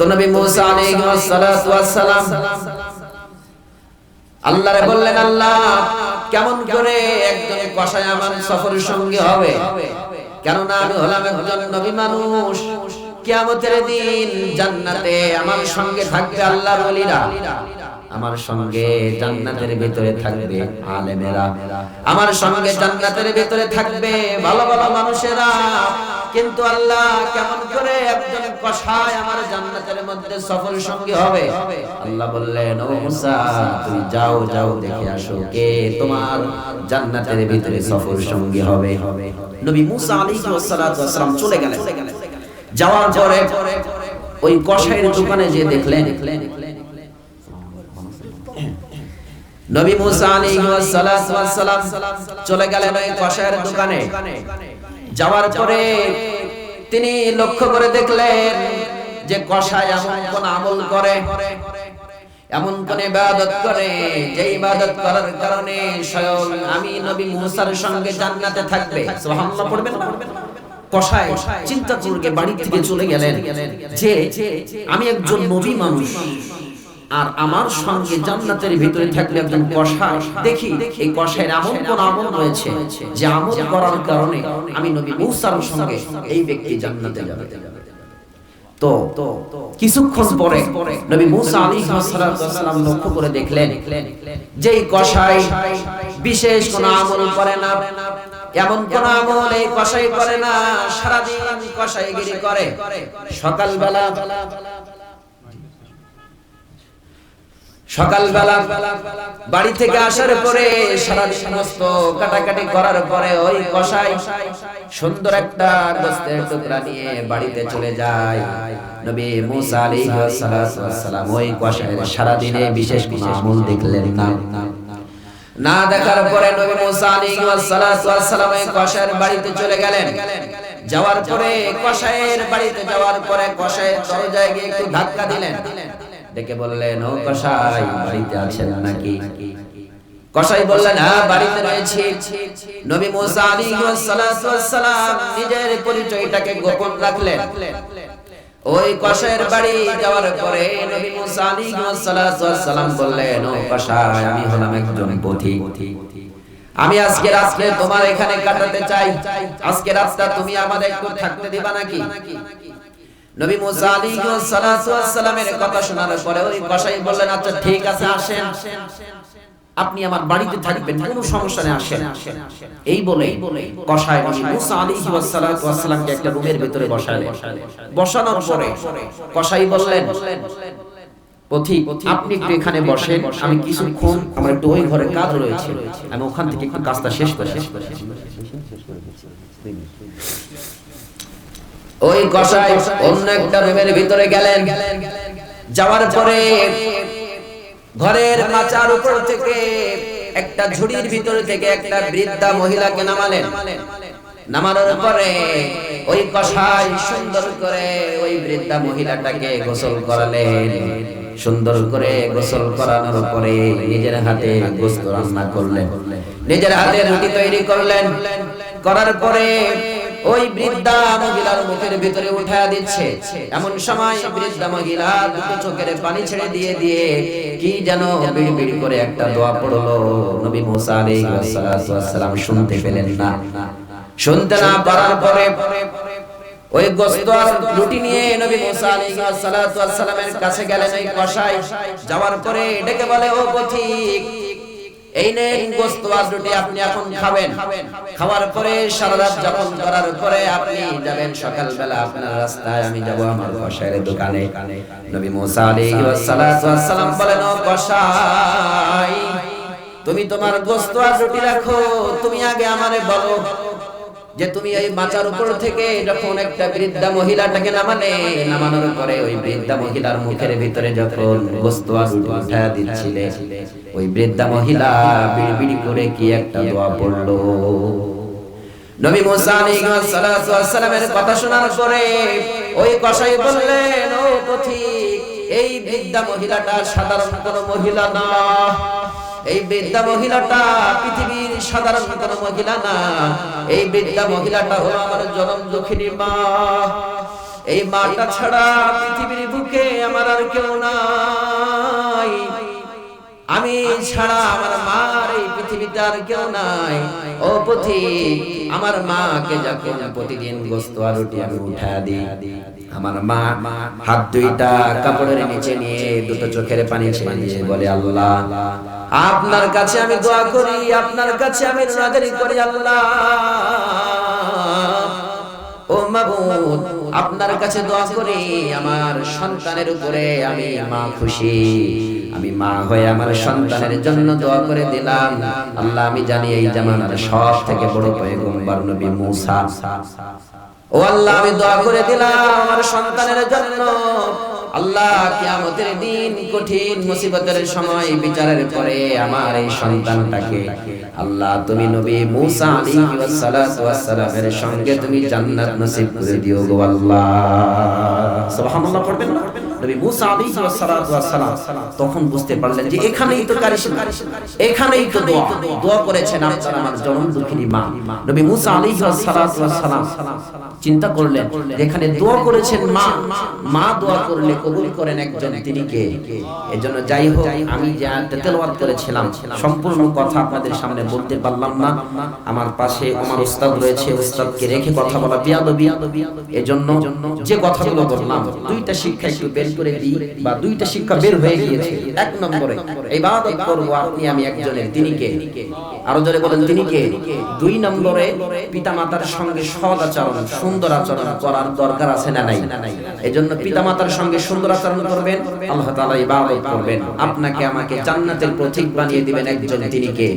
তো নবী মুসা আলাইহিস সালাতু ওয়াস সালাম আল্লাহরে বললেন, আল্লাহ, কেমন করে একজন কসাই আমার সফরের সঙ্গে হবে? কেননা আমি হলাম একজন নবী মানুষ। কিয়ামতের দিন জান্নাতে আমার সঙ্গে থাকবে আল্লাহর ওলিরা। আমার সঙ্গে জান্নাতের ভিতরে থাকবে আলেমেরা। আমার সঙ্গে জান্নাতের ভিতরে থাকবে ভালো ভালো মানুষেরা। কিন্তু আল্লাহ কেমন করে একজন কসাই আমার জান্নাতের মধ্যে সফর সঙ্গী হবে? আল্লাহ বললেন, ও মুসা, তুমি যাও যাও, দেখে আসো কে তোমার জান্নাতের ভিতরে সফর সঙ্গী হবে। নবী মুসা আলাইহিস সালাম চলে গেলেন। যাওয়ার পরে ওই কসাইয়ের দোকানে যে দেখলেন, নবী মুসা আলাইহিস সালাম চলে গেলেন ওই কসাইয়ের দোকানে। যাওয়ার পরে তিনি লক্ষ্য করে দেখলেন যে কসাই এমন কোন আমল করে, এমন কোন ইবাদত করে, যে ইবাদত করার কারণে স্বয়ং আমি নবী মুসার সঙ্গে জান্নাতে থাকবে। সুবহানাল্লাহ, পড়বেন না? কসাই চিন্তা করে বাড়ি থেকে চলে গেলেন। যে, আমি একজন নবী মানুষ। আর আমার সঙ্গে জান্নাতের ভিতরে থাকলে একজন কষাই দেখি এই কষাইয়ের এমন কোন আমল রয়েছে যে আমল করার কারণে আমি নবী মূসার সঙ্গে এই ব্যক্তি জান্নাতে যাবে। তো কিছুক্ষণ পরে নবী মুসা আলাইহিস সালাম লক্ষ্য করে দেখলেন কষাই বিশেষ কোন আমল করে না, এমন কোন আমল এই কষাই করে না, সারাদিন করে। সকালবেলা সকালবেলা বাড়ি থেকে আসার পরে সারা সমস্ত কাটাকাটি করার পরে ওই কষাই সুন্দর একটা গোস্তের টুকরা নিয়ে বাড়িতে চলে যায়। নবী মুসা আলাইহিস সালাম ওই কষাইয়ের সারা দিনে বিশেষ কোনো আমল দেখলেন না। না দেখার পরে নবী মুসা আলাইহিস সালাম ওই কষাইয়ের বাড়িতে চলে গেলেন। যাওয়ার পরে কষাইয়ের বাড়িতে যাওয়ার পরে কষাইয়ের দরজায় গিয়ে একটু ধাক্কা দিলেন। ডেকে বললেন, ও কসাই, বাড়িতে আছেন নাকি? কসাই বললেন হ্যাঁ বাড়িতে রয়েছি। নবী মুসা আলাইহিস সালাম নিজের পরিচয়টাকে গোপন রাখলেন। ওই কসাইয়ের বাড়ি যাওয়ার পরে নবী মুসা আলাইহিস সালাম বললেন, ও কসাই, আমি হলাম একজন পথিক আমি আজকে রাত্রে তোমার এখানে কাটাতে চাই। আজকে রাতটা তুমি আমাদের একটু থাকতে দিবা নাকি? নবী মুসা আলাইহিস সালাতু ওয়াস সালামের কথা শোনার পরে ওই কসাই বললেন আচ্ছা ঠিক আছে, আসেন। আপনি আমার বাড়িতে থাকবেন, কোনো সমস্যা নেই, আসেন। এই বলে কসাই মুসা আলাইহিস সালাতু ওয়াস সালামকে একটা রুমের ভিতরে বসালেন। বসানোর পরে কসাই বললেন পথিক আপনি একটু এখানে বসেন, আমি কিছুক্ষণ আমার একটু ওই ঘরে কাজ রয়েছে। আমি ওখান থেকে একটু কাজটা শেষ করে শেষ করে ওই কসাই অন্য একটা রুমের ভিতরে গেলেন। যাওয়ার পরে ঘরের মাচার উপর থেকে একটা ঝুড়ির ভিতর থেকে একটা বৃদ্ধা মহিলাকে নামালেন। নামানোর পরে ওই কসাই সুন্দর করে ওই বৃদ্ধা মহিলাটাকে গোসল করালেন। সুন্দর করে গোসল করানোর পরে নিজের হাতে গোস্ত রান্না করলেন। নিজের হাতে রুটি তৈরি করলেন। করার পরে ওই বৃদ্ধা মহিলার মুখের ভিতরে উঠা দিচ্ছে। এমন সময় বৃদ্ধা মহিলা দুটো চোখের পানি ছেড়ে দিয়ে দিয়ে কি যেন বিড়ি বিড়ি করে একটা দোয়া পড়ল। নবী মুসা আলাইহিস সালাম শুনতে পেলেন না। শুনতে না পারার পরে ওই গোস্ত রুটি নিয়ে নবী মুসা আলাইহিস সালামের কাছে গেলেন ওই কসাই যাওয়ার পরে ডেকে বলে, ও পথিক এই নেন গোস্ত আর রুটি আপনি এখন খাবেন। খাওয়ার পরে সারা রাত যাপন করার পরে আপনি যাবেন সকালবেলা আপনার রাস্তায়। আমি যাব আমার দোকানে। নবী মুসা আলাইহি ওয়াসসালাতু ওয়াসসালাম বলেন তুমি তোমার গোস্ত আর রুটি রাখো। তুমি আগে আমারে বলো যে তুমি ওই মাচার উপর থেকে যখন একটা বৃদ্ধা মহিলাটাকে নামালে, নামানোর পরে ওই বৃদ্ধা মহিলার মুখের ভিতরে যখন আর রুটি উঠা দিচ্ছিলে, ওই বৃদ্ধা মহিলা বিড়বিড়ি করে কি একটা দোয়া পড়ল। নবী মুসা আলাইহিস সালাতু ওয়াস সালামের কথা শোনার পরে ওই কসাই বললেন, ও পথিক এই বৃদ্ধা মহিলাটা সাধারণ কোনো মহিলা না। এই বৃদ্ধা মহিলাটা পৃথিবীর সাধারণ সাধারণ মহিলা না। এই বৃদ্ধা মহিলাটা হলো আমার জনম দক্ষিণী মা। এই মাটা ছাড়া পৃথিবীর বুকে আমার আর কেউ নাই। আমি ছাড়া আমার মার আর কেউ নাই। ও পথিক আমার মাকে যখন প্রতিদিন গোস্ত আর রুটি আমি উঠা দিই, আমার মা হাত দুইটা কাপড়ের নিচে নিয়ে দুটো চোখের পানি ছেড়ে বলে, আল্লাহ, আপনার কাছে আমি দোয়া করি, আপনার কাছে আমি নাজারি করি, আল্লাহ। ও মাবুদ আপনার কাছে দোয়া করি আমার সন্তানের উপরে আমি মা খুশি। আমি মা হয়ে আমার সন্তানের জন্য দোয়া করে দিলাম। আল্লাহ, আমি জানি এই জামানার সব থেকে বড় পয়গম্বর নবী মুসা। ও আল্লাহ, আমি দোয়া করে দিলাম আমার সন্তানের জন্য। আল্লাহ কিয়ামতের দিন কঠিন মুসিবতের সময় বিচারের পরে আমার এই সন্তানটাকে, আল্লাহ তুমি নবী মুসা আলাইহি ওয়াসসালাতু ওয়াসসালামের সঙ্গে তুমি জান্নাত নসিব করে দিও গো আল্লাহ। সুবহানাল্লাহ, পড়বেন না? চিন্তা করলেন এখানে দোয়া করেছেন মা। মা দোয়া করলে কবুল করেন একজন তিনি কে? এজন্য যাই হোক, আমি যে করেছিলাম, সম্পূর্ণ কথা আপনাদের সামনে বলতে পারলাম না। আমার পাশে আমার উস্তাদ রয়েছে উস্তাদকে রেখে কথা বলা বিয়াদবি। এজন্য যে কথাগুলো বললাম, দুইটা শিক্ষা একটু বের বা দুইটা শিক্ষা বের হয়ে গিয়েছে, এক নম্বরে। ইবাদত আপনি, আমি একজনের তিনি কে আরও বলেন তিনি কে দুই নম্বরে সঙ্গে আচরণ, সুন্দর আচরণ করার দরকার আছে না নাই? সঙ্গে সুন্দর আচরণ করবেন, আল্লাহ ইবাদত করবেন। আপনাকে আমাকে জান্নাতের প্রতীক বানিয়ে দিবেন একজন তিনি কে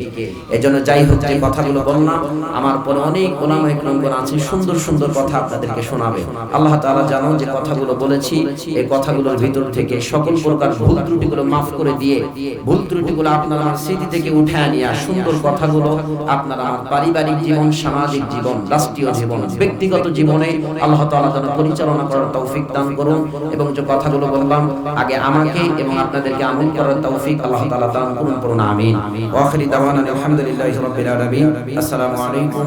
এজন্য যাই হোক, যে কথাগুলো বললাম, আমার পরে অনেক ওলামা ইকরামগণ আছে সুন্দর সুন্দর কথা আপনাদেরকে শোনাবে। আল্লাহ তাআলা জানো যে কথাগুলো বলেছি, এই কথাগুলোর ভিতর থেকে সকল প্রকার ভুল ত্রুটিগুলো মাফ করে দিয়ে, ভুল ত্রুটিগুলো আপনার আমার স্মৃতি থেকে উঠে আনিয়া সুন্দর কথাগুলো আপনার আমার পারিবারিক জীবন, সামাজিক জীবন, রাষ্ট্রীয় জীবন, ব্যক্তিগত জীবনে আল্লাহ তাআলা যেন পরিচালনা করার তৌফিক দান করুন এবং যে কথাগুলো বললাম, আগে আমাকে এবং আপনাদেরকে আমল করার তৌফিক আল্লাহ তাআলা দান করুন করুন আমিন। ওয়া আখিরি দাওয়ানা আলহামদুলিল্লাহি রাব্বিল আলামিন। আসসালামু আলাইকুম।